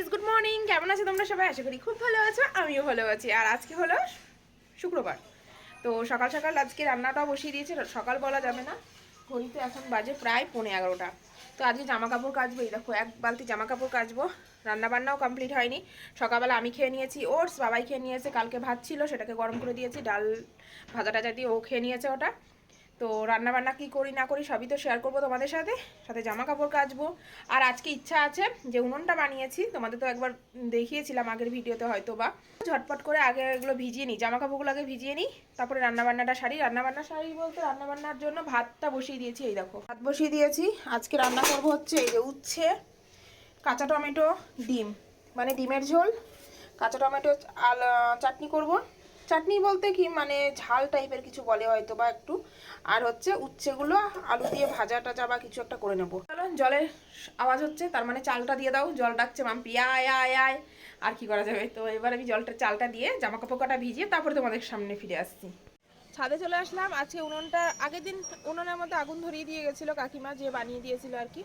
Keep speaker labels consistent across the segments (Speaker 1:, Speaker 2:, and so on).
Speaker 1: Guys good morning কেমন আছো তোমরা সবাই? আশা করি খুব ভালো আছো, আমিও ভালো আছি। আর আজকে হলো শুক্রবার। তো সকাল সকাল আজকে রান্নাটাও বসিয়ে দিয়েছে, সকাল বলা যাবে না। ঘড়িতে এখন বাজে প্রায় পৌনে এগারোটা। তো আজকে জামা কাপড় কাচবো, এই দেখো, এক বালতি জামা কাপড় কাচবো। রান্না বান্নাও কমপ্লিট হয়নি। সকালবেলা আমি খেয়ে নিয়েছি ওটস, বাবাই খেয়ে নিয়েছে, কালকে ভাত ছিল, সেটাকে গরম করে দিয়েছি, ডাল ভাজা টাজা দিয়ে ও খেয়ে নিয়েছে ওটা। তো রান্না বান্না কি করি, না করি সবই তো শেয়ার করব তোমাদের সাথে। সাথে জামা কাপড় কাচবো। আর আজকে ইচ্ছা আছে যে উনুনটা বানিয়েছি। তোমাদের তো একবার দেখিয়েছিলাম আগের ভিডিওতে হয়তো বা ঝটপট করে আগে এগুলো ভিজিয়ে নিই। জামা কাপড়গুলো আগে ভিজিয়ে নিই। তারপরে রান্না বান্নাটা সারি। রান্না বান্না সারি বলতে রান্না বান্নার জন্য ভাতটা বসিয়ে দিয়েছি, এই দেখো। ভাত বসিয়ে দিয়েছি। আজকে রান্না করব হচ্ছে এই যে উচ্ছে, কাঁচা টমেটো, ডিম। মানে ডিমের ঝোল। কাঁচা টমেটো, আল চাটনি করব। চাটনি বলতে কি মানে ঝাল টাইপের কিছু বলে হয়তো বা একটু। আর হচ্ছে উচ্ছেগুলো আলু দিয়ে ভাজা টাজা বা কিছু একটা করে নেব। জলের আওয়াজ হচ্ছে, তার মানে চালটা দিয়ে দাও। জল ডাকছে, মাম্পি, আয় আয় আয়। আর কি করা যাবে? তো এবার আমি জলটা, চালটা দিয়ে জামা কাপড় কটা ভিজিয়ে তারপরে তোমাদের সামনে ফিরে আসছি। ছাদে চলে আসলাম। আজকে উনুনটা, আগের দিন উনুনের মধ্যে আগুন ধরিয়ে দিয়ে গেছিল কাকিমা, যে বানিয়ে দিয়েছিল আর কি।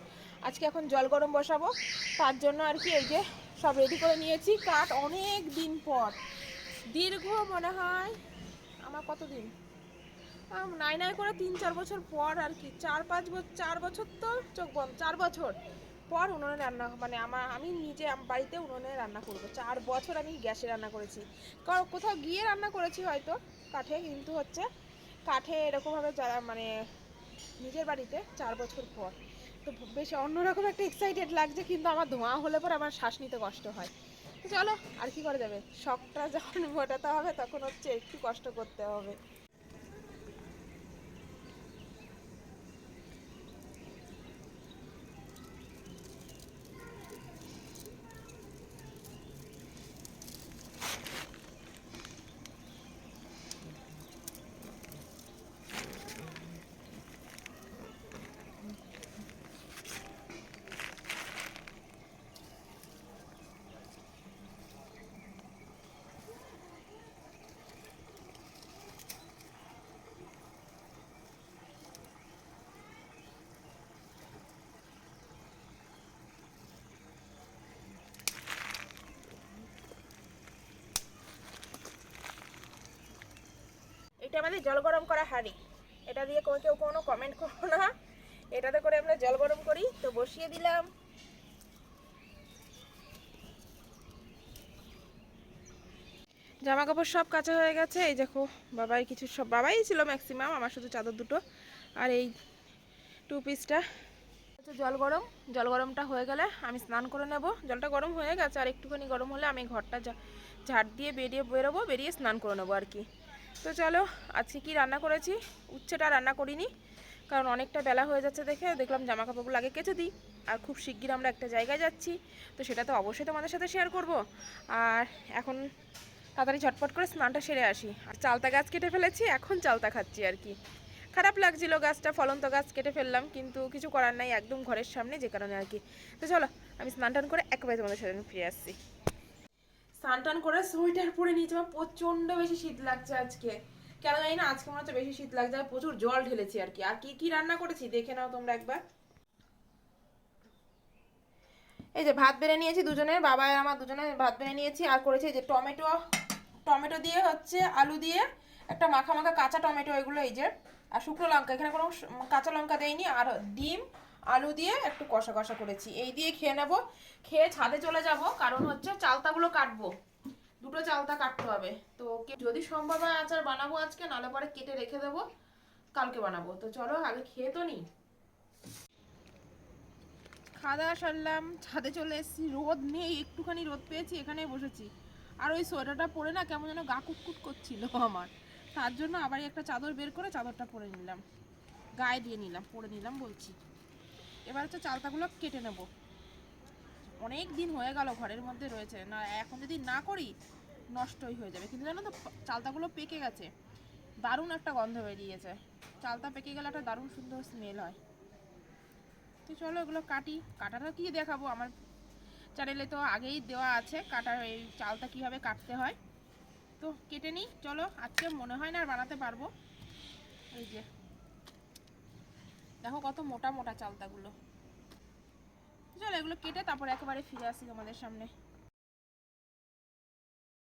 Speaker 1: আজকে এখন জল গরম বসাবো। তার জন্য আর কি এই যে সব রেডি করে নিয়েছি। কাঠ অনেক দিন পর। দীর্ঘ মনে হয় আমার কত দিন আম, নাই নাই করে তিন চার বছর পর আর কি। চার পাঁচ বছর চার বছর তো চোখ বন্ধ চার বছর পর উনুনে রান্না মানে আমার আমি নিজে বাড়িতে উনুনে রান্না করব। চার বছর আমি গ্যাসে রান্না করেছি। কারণ কোথাও গিয়ে রান্না করেছি হয়তো কাঠে কিন্তু হচ্ছে কাঠে এরকমভাবে যারা মানে নিজের বাড়িতে চার বছর পর। তো বেশ অন্যরকম একটা এক্সাইটেড লাগছে কিন্তু আমার ধোঁয়া হলে পর আমার শ্বাস নিতে কষ্ট হয়। চলো, আর কি করা যাবে? শখটা যখন মেটাতে হবে, তখন হচ্ছে একটু কষ্ট করতে হবে। আমাদের জল গরম করা হাঁড়ি। এটা দিয়ে কেউ কোনো কমেন্ট করো না। এটাতে করে আমরা জল গরম করি। তো বসিয়ে দিলাম। জামা কাপড় সব কাঁচা হয়ে গেছে। এই দেখো, বাবাই কিছু সব বাবাই ছিল ম্যাক্সিমাম আমার শুধু চাদর দুটো। আর এই টু। পিসটা জল গরম। জল গরমটা হয়ে গেলে আমি স্নান করে নেব। জলটা গরম হয়ে গেছে, আর একটুখানি গরম হলে আমি ঘরটা ঝাড় দিয়ে বেরিয়ে বেরোবো, বেরিয়ে স্নান করে নেব আর কি। তো চলো, আজকে কি রান্না করেছি? উচ্ছেটা রান্না করিনি, কারণ অনেকটা বেলা হয়ে যাচ্ছে দেখে দেখলাম জামা কাপড়গুলো আগে কেচে দিই, আর খুব শিগগির আমরা একটা জায়গায় যাচ্ছি, তো সেটা তো অবশ্যই তোমাদের সাথে শেয়ার করব। আর এখন তাড়াতাড়ি ঝটপট করে স্নানটা সেরে আসি। আর চালতা গাছ কেটে ফেলেছি, এখন চালতা খাচ্ছি আর কি। খারাপ লাগছিল গাছটা, ফলন্ত গাছ কেটে ফেললাম, কিন্তু কিছু করার নাই, একদম ঘরের সামনে যে কারণে আর কি। তো চলো, আমি স্নান টান করে একবারে তোমাদের সাথে ফিরে আসছি। স্নান টান করে সোয়েটার পরে নিয়েছি। আমার প্রচণ্ড বেশি শীত লাগছে আজকে। কেন জানি না, আজকে মনে হচ্ছে বেশি শীত লাগছে, আর প্রচুর জল ঢেলেছি আর কি। আর কি কি রান্না করেছি দেখে নাও তোমরা একবার। এই যে ভাত বেড়ে নিয়েছি দুজনের বাবা আর আমার দুজনে ভাত বেড়ে নিয়েছি, আর করেছি এই যে টমেটো টমেটো দিয়ে হচ্ছে আলু দিয়ে একটা মাখা মাখা কাঁচা টমেটো, এগুলো এই যে, আর শুকনো লঙ্কা, এখানে কোনো কাঁচা লঙ্কা দেয়নি আর ডিম আলু দিয়ে একটু কষা কষা করেছি। এই দিয়ে খেয়ে নেব। খেয়ে ছাদে চলে যাব। কারণ হচ্ছে চালতাগুলো কাটবো। দুটো চালতা কাটতে হবে। তো যদি সম্ভব হয় আচার বানাবো আজকে, নাহলে পরে কেটে রেখে দেবো। কালকে বানাবো। তো চলো, আগে খেয়ে তো নিই খাওয়া দাওয়া সারলাম। ছাদে চলে এসেছি। রোদ নেই, একটুখানি রোদ পেয়েছি এখানে বসেছি। আর ওই সোয়েটারটা পরে না কেমন যেন গা কুটকুট করছিল আমার। তার জন্য আবার একটা চাদর বের করে চাদরটা পরে নিলাম। গায়ে দিয়ে নিলাম, পরে নিলাম বলছি। এবার হচ্ছে চালতাগুলো কেটে নেব। অনেক দিন হয়ে গেল ঘরের মধ্যে রয়েছে। না, এখন যদি না করি, নষ্টই হয়ে যাবে। কিন্তু জানো তো, চালতাগুলো পেকে গেছে। দারুণ একটা গন্ধ বেরিয়েছে। চালতা পেকে গেলে একটা দারুণ সুন্দর স্মেল হয়। তো চলো এগুলো কাটি। কাটাটা কি দেখাবো? আমার চ্যানেলে তো আগেই দেওয়া আছে কাটার এই চালটা কীভাবে কাটতে হয়। তো কেটে নিই। চলো, আজকে মনে হয় না আর বানাতে পারব। এই যে। দেখো কত মোটা মোটা চালতাগুলো। চলো এগুলো কেটে তারপর একেবারে ফিরে আসি তোমাদের সামনে।